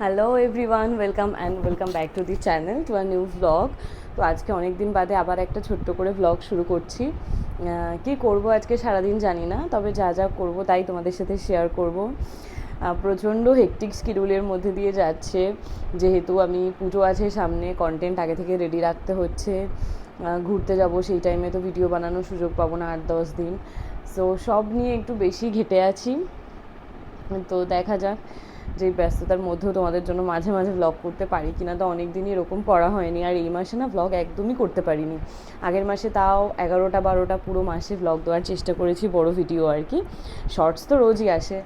Hello everyone welcome and welcome back to the channel to a new vlog তো আজকে অনেক দিন বাদে আবার একটা ছোট্ট করে ভ্লগ শুরু করছি। কি করব আজকে সারাদিন জানি না, তবে যা যা করব তাই তোমাদের সাথে শেয়ার করব। প্রচণ্ড হেকটিক শিডিউলের মধ্যে দিয়ে যাচ্ছে, যেহেতু আমি পুজো আছে সামনে কন্টেন্ট আগে থেকে রেডি রাখতে হচ্ছে। ঘুরতে যাব সেই টাইমে তো ভিডিও বানানোর সুযোগ পাবো না আট দশ দিন। সো সব নিয়ে একটু বেশি ঘেটে আছি। তো দেখা যাক। যে ব্যস্ততার মধ্যেও তোমাদের জন্য মাঝে মাঝে ব্লগ করতে পারি কিনা তো অনেক দিনই এরকম পড়া হয়নি। আর এই মাসে না ব্লগ একদমই করতে পারিনি। আগের মাসে তাও এগারোটা বারোটা পুরো মাসে ব্লগ দেওয়ার চেষ্টা করেছি বড় ভিডিও আর কি। শর্টস তো রোজই আসে।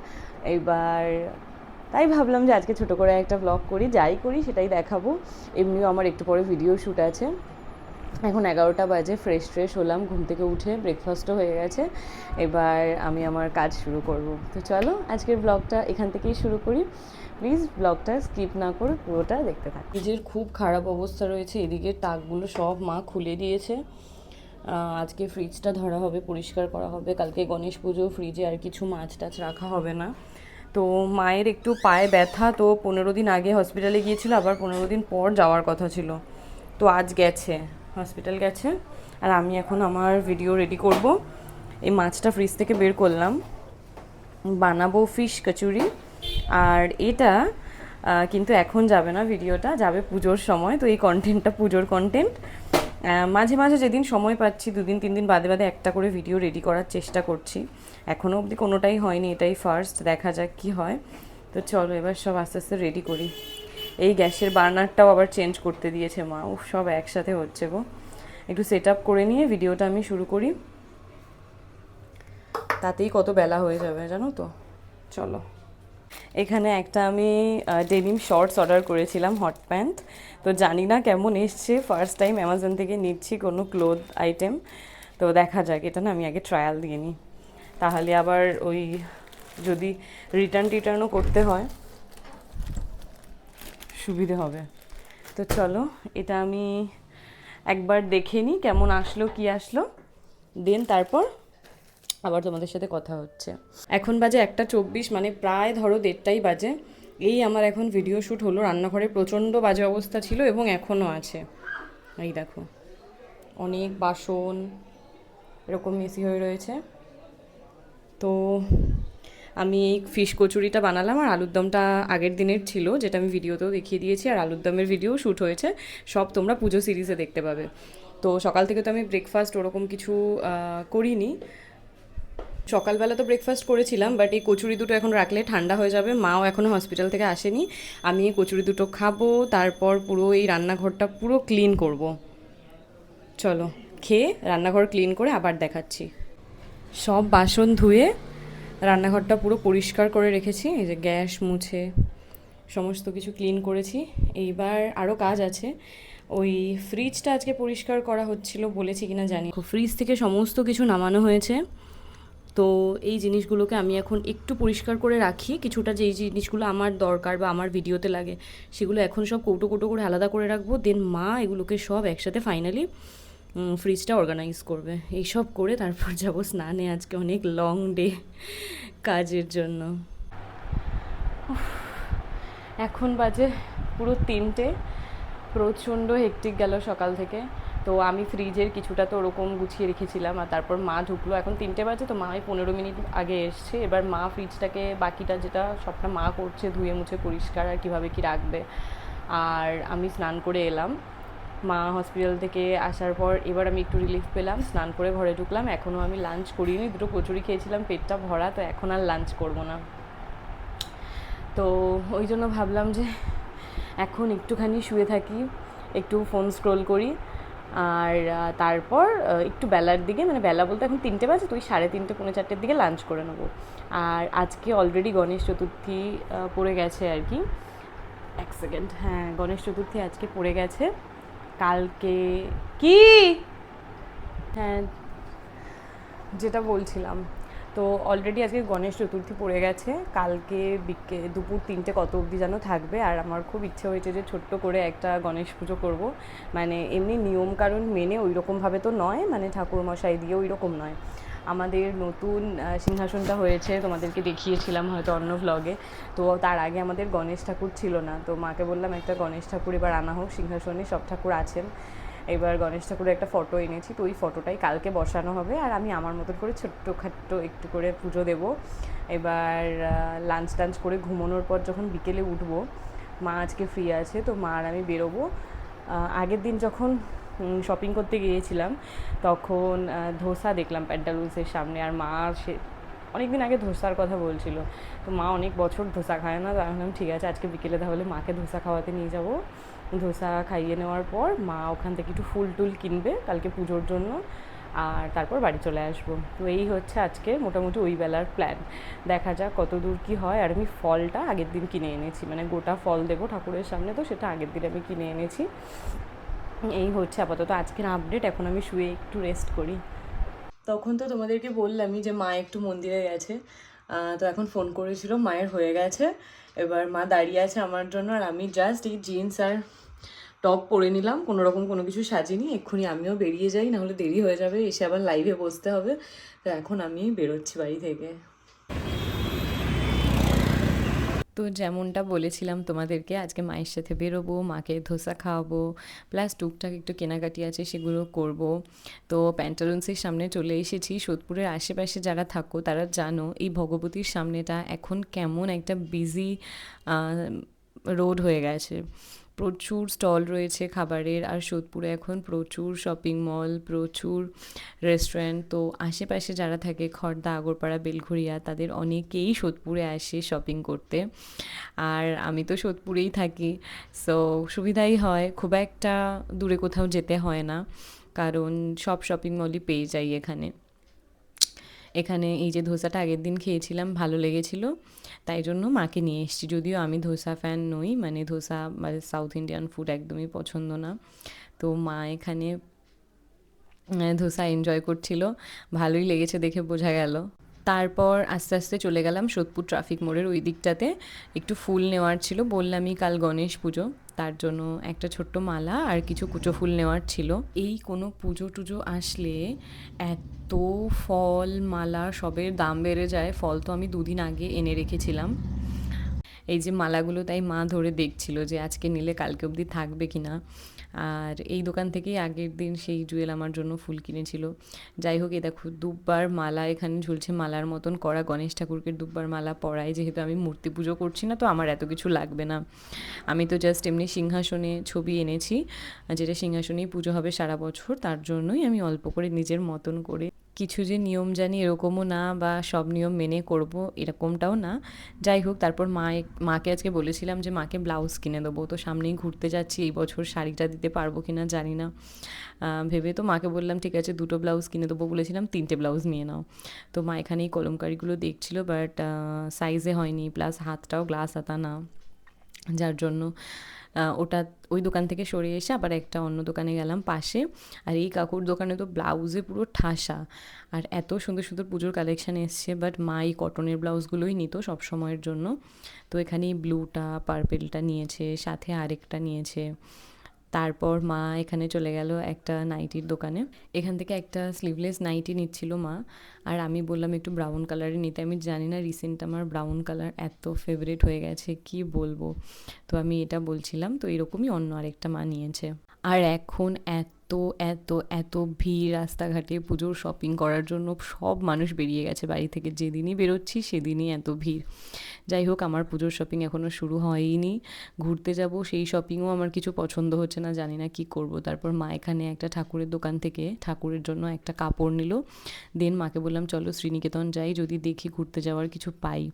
এবার তাই ভাবলাম যে আজকে ছোট করে একটা ব্লগ করি, যাই করি সেটাই দেখাবো। এমনিও আমার একটু পরে ভিডিও শ্যুট আছে। এখন এগারোটা বাজে ফ্রেশ ট্রেশ হলাম, ঘুম থেকে উঠে ব্রেকফাস্টও হয়ে গেছে। এবার আমি আমার কাজ শুরু করব। তো চলো, আজকের ব্লগটা এখান থেকেই শুরু করি। প্লিজ ব্লগটা স্কিপ না করে পুরোটা দেখতে থাকি। ফ্রিজের খুব খারাপ অবস্থা রয়েছে, এদিকে তাকগুলো সব মা খুলে দিয়েছে। আজকে ফ্রিজটা ধরা হবে, পরিষ্কার করা হবে। কালকে গণেশ পুজো ফ্রিজে আর কিছু মাছ টাছ রাখা হবে না। তো মায়ের একটু পায়ে ব্যথা, তো পনেরো দিন আগে হসপিটালে গিয়েছিল, আবার পনেরো দিন পর যাওয়ার কথা ছিল। তো আজ গেছে। হসপিটাল গেছে, আর আমি এখন আমার ভিডিও রেডি করব। এই মাছটা ফ্রিজ থেকে বের করলাম। বানাবো ফিশ কচুরি, আর এটা কিন্তু এখন যাবে না ভিডিওটা যাবে পুজোর সময়। তো এই কন্টেন্টটা পুজোর কন্টেন্ট মাঝে মাঝে যেদিন সময় পাচ্ছি, দুদিন তিন দিন বাদে বাদে একটা করে ভিডিও রেডি করার চেষ্টা করছি। এখনও অবধি কোনোটাই হয়নি, এটাই ফার্স্ট দেখা যাক কি হয়। তো চলো এবার সব আস্তে আস্তে রেডি করি। এই গ্যাসের বার্নারটাও আবার চেঞ্জ করতে দিয়েছে মা। উফ, সব একসাথে হচ্ছে গো। একটু সেট আপ করে নিয়ে ভিডিওটা আমি শুরু করি। তাতেই কত বেলা হয়ে যাবে জানো তো? চলো। এখানে একটা আমি ডেনিম শর্টস অর্ডার করেছিলাম হট প্যান্ট তো জানি না কেমন এসছে ফার্স্ট টাইম অ্যামাজন থেকে নিচ্ছি কোনো ক্লোথ আইটেম তো দেখা যাক, এটা না আমি আগে ট্রায়াল দিয়ে নিই। তাহলে আবার ওই যদি রিটার্ন টিটার্নও করতে হয়। সুবিধে হবে। তো চলো, এটা আমি একবার দেখে নিই কেমন আসলো, কি আসলো, দেন তারপর আবার তোমাদের সাথে কথা হচ্ছে। এখন বাজে একটা চব্বিশ মানে প্রায় ধরো দেড়টাই বাজে। এই আমার এখন ভিডিও শ্যুট হলো, রান্নাঘরে প্রচণ্ড বাজে অবস্থা ছিল এবং এখনও আছে। এই দেখো, অনেক বাসন এরকম মেসি হয়ে রয়েছে। তো আমি এই ফিশ কচুরিটা বানালাম আর আলুর দমটা আগের দিনের ছিল, যেটা আমি ভিডিওতেও দেখিয়ে দিয়েছি, আর আলুর দমের ভিডিও শ্যুট হয়েছে। সব তোমরা পুজো সিরিজে দেখতে পাবে। তো সকাল থেকে তো আমি ব্রেকফাস্ট ওরকম কিছু করিনি। সকালবেলা তো ব্রেকফাস্ট করেছিলাম বাট এই কচুরি দুটো এখন রাখলে ঠান্ডা হয়ে যাবে। মাও এখনও হসপিটাল থেকে আসেনি। আমি এই কচুরি দুটো খাব, তারপর পুরো এই রান্নাঘরটা পুরো ক্লিন করব। চলো, খেয়ে রান্নাঘর ক্লিন করে আবার দেখাচ্ছি। সব বাসন ধুয়ে রান্নাঘরটা পুরো পরিষ্কার করে রেখেছি, এই যে গ্যাস মুছে সমস্ত কিছু ক্লিন করেছি। এইবার আরও কাজ আছে। ওই ফ্রিজটা আজকে পরিষ্কার করা হচ্ছিল বলেছি কিনা জানি ফ্রিজ থেকে সমস্ত কিছু নামানো হয়েছে। তো এই জিনিসগুলোকে আমি এখন একটু পরিষ্কার করে রাখি। কিছুটা যেই জিনিসগুলো আমার দরকার বা আমার ভিডিওতে লাগে, সেগুলো এখন সব কৌটো কৌটো করে আলাদা করে রাখব। দেন মা এগুলোকে সব একসাথে ফাইনালি ফ্রিজটা অর্গানাইজ করবে। এইসব করে তারপর যাব স্নানে আজকে অনেক লং ডে কাজের জন্য। এখন বাজে পুরো তিনটে। প্রচণ্ড হেকটিক গেল সকাল থেকে। তো আমি ফ্রিজের কিছুটা তো ওরকম গুছিয়ে রেখেছিলাম আর তারপর মা ঢুকলো। এখন তিনটে বাজে তো মা এই পনেরো মিনিট আগে এসছে। এবার মা ফ্রিজটাকে বাকিটা যেটা সবটা মা করছে ধুয়ে মুছে পরিষ্কার আর কীভাবে কী রাখবে। আর আমি স্নান করে এলাম। মা হসপিটাল থেকে আসার পর এবার আমি একটু রিলিফ পেলাম, স্নান করে ঘরে ঢুকলাম। এখনও আমি লাঞ্চ করিনি, দুটো কচুরি খেয়েছিলাম, পেটটা ভরা, তো এখন আর লাঞ্চ করব না। তো ওই জন্য ভাবলাম যে এখন একটুখানি শুয়ে থাকি, একটু ফোন স্ক্রোল করি। আর তারপর একটু বেলার দিকে মানে বেলা বলতে এখন তিনটে বাজে তুই সাড়ে তিনটে, পৌনে চারটের দিকে লাঞ্চ করে নেব। আর আজকে অলরেডি গণেশ চতুর্থী পড়ে গেছে আর কি। এক সেকেন্ড হ্যাঁ গণেশ চতুর্থী আজকে পড়ে গেছে। কালকে কি? হ্যাঁ যেটা বলছিলাম। তো অলরেডি আজকে গণেশ চতুর্থী পড়ে গেছে। কালকে বিকে, দুপুর তিনটে কত অবধি যেন থাকবে। আর আমার খুব ইচ্ছে হয়েছে যে ছোট্ট করে একটা গণেশ পুজো করব। মানে এমনি নিয়ম কারণ মেনে ওই রকমভাবে তো নয়। মানে ঠাকুর মশাই দিয়ে ওই রকম নয়। আমাদের নতুন সিংহাসনটা হয়েছে, তোমাদেরকে দেখিয়েছিলাম হয়তো অন্য ভ্লগে তো তার আগে আমাদের গণেশ ঠাকুর ছিল না, তো মাকে বললাম, একটা গণেশ ঠাকুর এবার আনা হোক, সিংহাসনে সব ঠাকুর আছেন। এবার গণেশ ঠাকুরের একটা ফটো এনেছি, তো ওই ফটোটাই কালকে বসানো হবে, আর আমি আমার মতন করে ছোট্টখাট্ট একটু করে পুজো দেব। এবার লাঞ্চ টাঞ্চ করে ঘুমানোর পর যখন বিকেলে উঠবো, মা আজকে ফ্রি আছে, তো মা আর আমি বেরোবো। আগের দিন যখন শপিং করতে গিয়েছিলাম, তখন ধোসা দেখলাম প্যান্টালুন্সের সামনে, আর মা সে অনেক দিন আগে ধোসার কথা বলছিল। তো মা অনেক বছর ধোসা খায় না, তো আমি বললাম, ঠিক আছে, আজকে বিকেলে তাহলে মাকে ধোসা খাওয়াতে নিয়ে যাব। ধোসা খাইয়ে নেওয়ার পর মা ওখান থেকে একটু ফুল টুল কিনবে কালকে পুজোর জন্য, আর তারপর বাড়ি চলে আসব। তো এই হচ্ছে আজকে মোটামুটি ওই বেলার প্ল্যান দেখা যাক কত দূর কী হয়, আর আমি ফলটা আগের দিন কিনে এনেছি। মানে গোটা ফল দেবো ঠাকুরের সামনে, তো সেটা আগের দিন আমি কিনে এনেছি। এই হচ্ছে আপাতত। আজকের আপডেট এখন আমি শুয়ে একটু রেস্ট করি। তখন তো তোমাদেরকে বললামই যে মা একটু মন্দিরে গেছে। তো এখন ফোন করেছিল, মায়ের হয়ে গেছে। এবার মা দাঁড়িয়ে আছে আমার জন্য আর আমি জাস্ট এই জিন্স আর টপ পরে নিলাম। কোনো রকম কোনো কিছু সাজিনি, এক্ষুনি আমিও বেরিয়ে যাই, নাহলে দেরি হয়ে যাবে, এসে আবার লাইভে বসতে হবে। তো এখন আমি বেরোচ্ছি বাড়ি থেকে। তো যেমনটা বলেছিলাম তোমাদেরকে, আজকে মায়ের সাথে বেরোবো, মাকে ধোসা খাওয়াবো প্লাস টুকটাক একটু কেনাকাটি আছে সেগুলো করব। তো প্যান্টালুন্সের সামনে চলে এসেছি, সোদপুরের আশেপাশে যারা থাকো তারা জানো এই ভগবতীর সামনেটা এখন কেমন একটা বিজি রোড হয়ে গেছে। প্রচুর স্টল রয়েছে খাবারের, আর সোদপুরে এখন প্রচুর শপিং মল প্রচুর রেস্টুরেন্ট তো আশেপাশে যারা থাকে খড়দা আগরপাড়া বেলঘড়িয়া তাদের অনেকেই সোদপুরে আসে শপিং করতে। আর আমি তো সোদপুরেই থাকি সো সুবিধাই হয়, খুব একটা দূরে কোথাও যেতে হয় না, কারণ সব শপিং মলই পেয়ে যাই এখানে। এখানে এই যে ধোসাটা আগের দিন খেয়েছিলাম, ভালো লেগেছিল। তাই জন্য মাকে নিয়ে এসেছি। যদিও আমি ধোসা ফ্যান নই মানে ধোসা বা সাউথ ইন্ডিয়ান ফুড একদমই পছন্দ না। তো মা এখানে ধোসা এনজয় করছিল। ভালোই লেগেছে দেখে বোঝা গেল। তারপর আস্তে আস্তে চলে গেলাম সোদপুর ট্রাফিক মোড়ের ওই দিকটাতে। একটু ফুল নেওয়ার ছিল, বললামই কাল গণেশ পুজো। তার জন্য একটা ছোট্ট মালা আর কিছু কুচো ফুল নেওয়ার ছিল। এই কোনো পুজো টুজো আসলে এত ফল, মালা সবের দাম বেড়ে যায়। ফল তো আমি দুদিন আগে এনে রেখেছিলাম। এই যে মালাগুলো তাই মা ধরে দেখছিল যে আজকে নিলে কালকে অবধি থাকবে কি না আর এই দোকান থেকেই আগের দিন সেই জুয়েল আমার জন্য ফুল কিনেছিল। যাই হোক এ দেখো দুব্বার মালা এখানে ঝুলছে, মালার মতন করা। গণেশ ঠাকুরকে দুব্বার মালা পরাই, যেহেতু আমি মূর্তি পুজো করছি না, তো আমার এত কিছু লাগবে না। আমি তো জাস্ট এমনি সিংহাসনে ছবি এনেছি, যেটা সিংহাসনেই পুজো হবে সারা বছর, তার জন্যই আমি অল্প করে নিজের মতন করে কিছু যে নিয়ম জানি এরকমও না বা সব নিয়ম মেনে করব এরকমটাও না। যাই হোক, তারপর মা মাকে আজকে বলেছিলাম যে মাকে ব্লাউজ কিনে দেবো। তো সামনেই ঘুরতে যাচ্ছি, এই বছর শাড়িটা দিতে পারব কি না জানি না। ভেবে তো মাকে বললাম, ঠিক আছে, দুটো ব্লাউজ কিনে দেবো। বলেছিলাম, তিনটে ব্লাউজ নিয়ে নাও। তো মা এখানে এই কলমকারিগুলো দেখছিল, বাট সাইজে হয়নি প্লাস হাতটাও গ্লাস হাতা না। যার জন্য ওটা ওই দোকান থেকে সরে এসে আবার একটা অন্য দোকানে গেলাম পাশে। আর এই কাকুর দোকানে তো ব্লাউজে পুরো ঠাসা। আর এত সুন্দর সুন্দর পুজোর কালেকশান এসছে, বাট মাই কটনের ব্লাউজগুলোই নিত সব সময়ের জন্য। তো এখানে ব্লুটা, পার্পেলটা নিয়েছে, সাথে আরেকটা নিয়েছে। তারপর মা এখানে চলে গেল একটা নাইটির দোকানে। এখান থেকে একটা স্লিভলেস নাইটি নিচ্ছিল মা। আর আমি বললাম, একটু ব্রাউন কালারে নিতে। আমি জানি না রিসেন্ট আমার ব্রাউন কালার এত ফেভারিট হয়ে গেছে, কি বলব? তো আমি এটা বলছিলাম, তো এরকমই অন্য আরেকটা মা নিয়েছে। আর এখন এত এত এত এত ভিড় রাস্তাঘাটে পুজোর শপিং করার জন্য সব মানুষ বেরিয়ে গেছে বাড়ি থেকে। যেদিনই বেরোচ্ছি সেদিনই এত ভিড়। যাই হোক, আমার পুজোর শপিং এখনও শুরু হয়নি। ঘুরতে যাব, সেই শপিংও আমার কিছু পছন্দ হচ্ছে না, জানি না কি করব। তারপর মা এখানে একটা ঠাকুরের দোকান থেকে ঠাকুরের জন্য একটা কাপড় নিল। দেন মাকে বললাম, চলো শ্রীনিকেতন যাই, যদি দেখি ঘুরতে যাওয়ার কিছু পাই।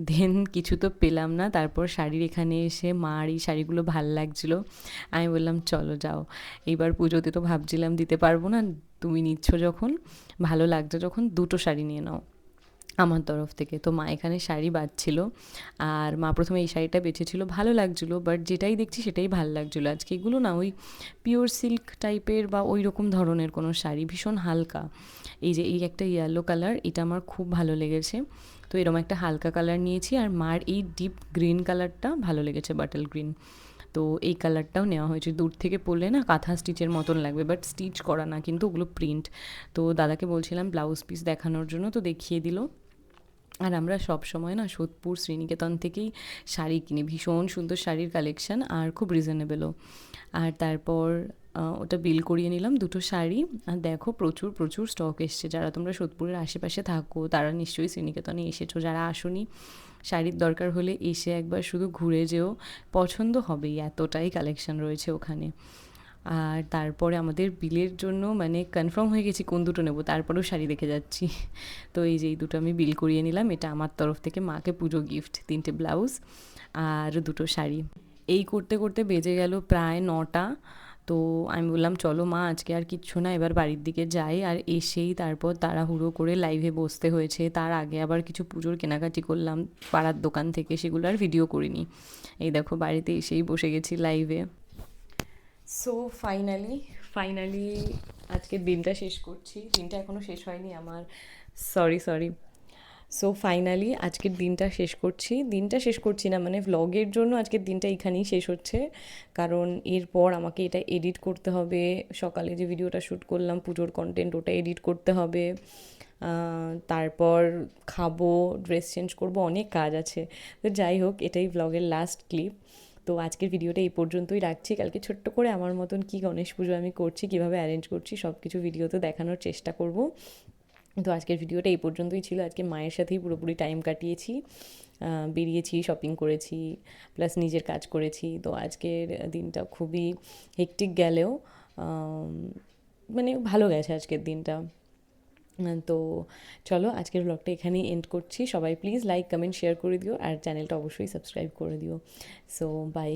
দেন কিছু তো পেলাম না, তারপর শাড়ির এখানে এসে মার এই শাড়িগুলো ভালো লাগছিল। আমি বললাম, চলো যাও। এইবার পুজোতে তো ভাবছিলাম দিতে পারব না, তুমি নিচ্ছ যখন, ভালো লাগছে যখন, দুটো শাড়ি নিয়ে নাও আমার তরফ থেকে। তো মা এখানে শাড়ি বাঁধছিল আর মা প্রথমে এই শাড়িটা বেছেছিল ভালো লাগছিল বাট যেটাই দেখছি সেটাই ভালো লাগছিল। আজকে এগুলো না, ওই পিওর সিল্ক টাইপের বা ওই রকম ধরনের কোনো শাড়ি, ভীষণ হালকা। এই যে এই একটা ইয়েলো কালার এটা আমার খুব ভালো লেগেছে। তো এরকম একটা হালকা কালার নিয়েছি আর মার এই ডিপ গ্রিন কালারটা ভালো লেগেছে বাটল গ্রিন তো এই কালারটাও নেওয়া হয়েছে। দূর থেকে পরলে না কাঁথা স্টিচের মতন লাগবে বাট স্টিচ করা না, কিন্তু ওগুলো প্রিন্ট তো দাদাকে বলছিলাম ব্লাউজ পিস দেখানোর জন্য, তো দেখিয়ে দিল। আর আমরা সব সময় না সোদপুর শ্রীনিকেতন থেকেই শাড়ি কিনি। ভীষণ সুন্দর শাড়ির কালেকশন আর খুব রিজনেবেলও আর তারপর ওটা বিল করিয়ে নিলাম দুটো শাড়ি। আর দেখো প্রচুর প্রচুর স্টক এসছে। যারা তোমরা সোদপুরের আশেপাশে থাকো, তারা নিশ্চয়ই শ্রীনিকেতনে এসেছ। যারা আসোনি শাড়ির দরকার হলে এসে একবার শুধু ঘুরে যেও। পছন্দ হবেই, এতটাই কালেকশন রয়েছে ওখানে। আর তারপরে আমাদের বিলের জন্য মানে কনফার্ম হয়ে গেছি কোন দুটো নেব, তারপরেও শাড়ি দেখে যাচ্ছি। তো এই যে এই দুটো আমি বিল করিয়ে নিলাম, এটা আমার তরফ থেকে মাকে পুজো গিফট তিনটে ব্লাউজ আর দুটো শাড়ি। এই করতে করতে বেজে গেল প্রায় নটা। তো আমি বললাম, চলো মা, আজকে আর কিচ্ছু না, এবার বাড়ির দিকে যাই। আর এসেই তারপর তাড়াহুড়ো করে লাইভে বসতে হয়েছে। তার আগে আবার কিছু পুজোর কেনাকাটি করলাম, পাড়ার দোকান থেকে, সেগুলো আর ভিডিও করিনি। এই দেখো, বাড়িতে এসেই বসে গেছি লাইভে সো ফাইনালি ফাইনালি আজকের দিনটা শেষ করছি। দিনটা এখনও শেষ হয়নি আমার। সরি সরি সো ফাইনালি আজকের দিনটা শেষ করছি। দিনটা শেষ করছি না মানে ভ্লগের জন্য আজকের দিনটা এখানেই শেষ হচ্ছে। কারণ এরপর আমাকে এটা এডিট করতে হবে। সকালে যে ভিডিওটা শ্যুট করলাম, পুজোর কন্টেন্ট ওটা এডিট করতে হবে। তারপর খাব ড্রেস চেঞ্জ করব, অনেক কাজ আছে। তো যাই হোক, এটাই ভ্লগের লাস্ট ক্লিপ তো আজকের ভিডিওটা এই পর্যন্তই রাখছি। কালকে ছোট্ট করে আমার মতন কি গণেশ পুজো আমি করছি, কীভাবে অ্যারেঞ্জ করছি সব কিছু ভিডিওতে দেখানোর চেষ্টা করব। তো আজকের ভিডিওটা এই পর্যন্তই ছিল। আজকে মায়ের সাথেই পুরোপুরি টাইম কাটিয়েছি। বেরিয়েছি শপিং করেছি প্লাস নিজের কাজ করেছি। তো আজকের দিনটা খুবই হেকটিক গেলেও মানে ভালো গেছে আজকের দিনটা। তো চলো আজকের ব্লগটা এখানেই এন্ড করছি। সবাই প্লিজ লাইক কমেন্ট শেয়ার করে দিও। আর চ্যানেলটা অবশ্যই সাবস্ক্রাইব করে দিও। So by